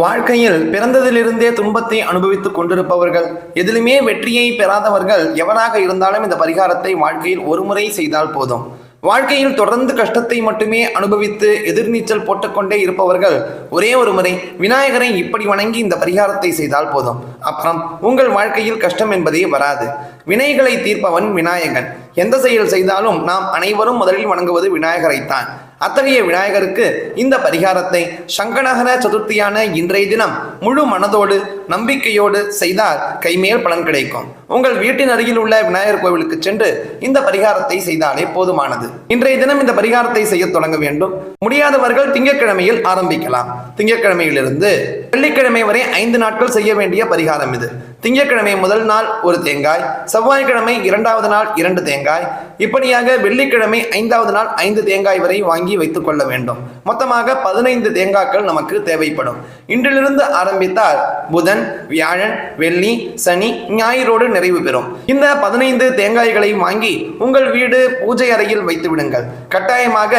வாழ்க்கையில் பிறந்ததிலிருந்தே துன்பத்தை அனுபவித்துக் கொண்டிருப்பவர்கள் எதிலுமே வெற்றியை பெறாதவர்கள் எவராக இருந்தாலும் இந்த பரிகாரத்தை வாழ்க்கையில் ஒருமுறை செய்தால் போதும். வாழ்க்கையில் தொடர்ந்து கஷ்டத்தை மட்டுமே அனுபவித்து எதிர்நீச்சல் போட்டுக்கொண்டே இருப்பவர்கள் ஒரே ஒரு முறை விநாயகரை இப்படி வணங்கி இந்த பரிகாரத்தை செய்தால் போதும். அப்புறம் உங்கள் வாழ்க்கையில் கஷ்டம் என்பதே வராது. வினைகளை தீர்ப்பவன் விநாயகன். எந்த செயல் செய்தாலும் நாம் அனைவரும் முதலில் வணங்குவது விநாயகரைத்தான். அத்தகைய விநாயகருக்கு இந்த பரிகாரத்தை சங்கடகர சதுர்த்தியான இன்றைய தினம் முழு மனதோடு நம்பிக்கையோடு செய்தால் கைமேல் பலன் கிடைக்கும். உங்கள் வீட்டின் அருகில் உள்ள விநாயகர் கோவிலுக்கு சென்று இந்த பரிகாரத்தை செய்தாலே போதுமானது. இன்றைய தினம் இந்த பரிகாரத்தை செய்ய தொடங்க வேண்டும். முடியாதவர்கள் திங்கட்கிழமையில் ஆரம்பிக்கலாம். திங்கட்கிழமையிலிருந்து வெள்ளிக்கிழமை வரை ஐந்து நாட்கள் செய்ய வேண்டிய பரிகாரம் இது. திங்கட்கிழமை முதல் நாள் ஒரு தேங்காய் செவ்வாய்க்கிழமை இரண்டாவது நாள் இரண்டு தேங்காய் இப்படியாக வெள்ளிக்கிழமை ஐந்தாவது நாள் ஐந்து தேங்காய் வரை வாங்கி வைத்துக் கொள்ள வேண்டும். மொத்தமாக பதினைந்து தேங்காய்கள் நமக்கு தேவைப்படும். இன்றிலிருந்து ஆரம்பித்தால் புதன் வியாழன் வெள்ளி சனி ஞாயிறோடு நிறைவு பெறும். இந்த பதினைந்து தேங்காய்களை வாங்கி உங்கள் வீடு பூஜை அறையில் வைத்து விடுங்கள். கட்டாயமாக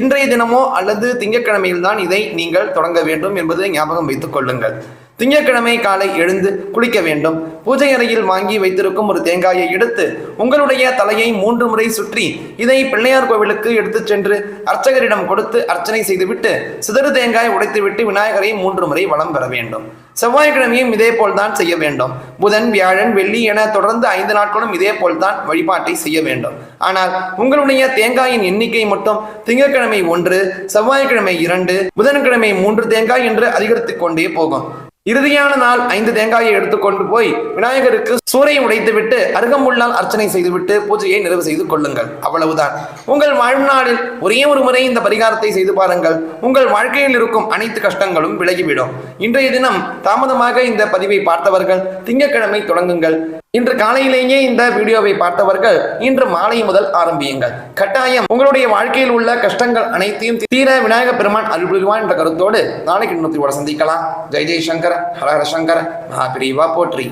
இன்றைய தினமோ அல்லது திங்கட்கிழமையில்தான் இதை நீங்கள் தொடங்க வேண்டும் என்பதை ஞாபகம் வைத்துக் கொள்ளுங்கள். திங்கட்கிழமை காலை எழுந்து குளிக்க வேண்டும். பூஜை அறையில் வாங்கி வைத்திருக்கும் ஒரு தேங்காயை எடுத்து உங்களுடைய தலையை மூன்று முறை சுற்றி இதை பிள்ளையார் கோவிலுக்கு எடுத்துச் சென்று அர்ச்சகரிடம் கொடுத்து அர்ச்சனை செய்துவிட்டு சிதறு தேங்காய் உடைத்துவிட்டு விநாயகரை மூன்று முறை வலம் பெற வேண்டும். செவ்வாய்க்கிழமையும் இதே போல்தான் செய்ய வேண்டும். புதன் வியாழன் வெள்ளி என தொடர்ந்து ஐந்து நாட்களும் இதே போல்தான் வழிபாட்டை செய்ய வேண்டும். ஆனால் உங்களுடைய தேங்காயின் எண்ணிக்கை மட்டும் திங்கட்கிழமை ஒன்று செவ்வாய்க்கிழமை இரண்டு புதன்கிழமை மூன்று தேங்காய் என்று அதிகரித்துக் கொண்டே போகும். இறுதியான நாள் ஐந்து தேங்காயை எடுத்துக்கொண்டு போய் விநாயகருக்கு சூறையை உடைத்துவிட்டு அருகமுள்ளால் அர்ச்சனை செய்துவிட்டு பூஜையை நிறைவு செய்து கொள்ளுங்கள். அவ்வளவுதான். உங்கள் வாழ்நாளில் ஒரே ஒரு முறை இந்த பரிகாரத்தை செய்து பாருங்கள். உங்கள் வாழ்க்கையில் இருக்கும் அனைத்து கஷ்டங்களும் விலகிவிடும். இன்றைய தினம் தாமதமாக இந்த பதிவை பார்த்தவர்கள் திங்கட்கிழமை தொடங்குங்கள். இன்று காலையிலேயே இந்த வீடியோவை பார்த்தவர்கள் இன்று மாலை முதல் ஆரம்பியுங்கள். கட்டாயம் உங்களுடைய வாழ்க்கையில் உள்ள கஷ்டங்கள் அனைத்தையும் தீர விநாயக பெருமான் அருள்புரிவான் என்ற கருத்தோடு நாளைக்கு இன்னொரு சந்திக்கலாம். ஜெய் ஜெய் சங்கர ஹரஹர சங்கர மகாபிரிவா போற்றி.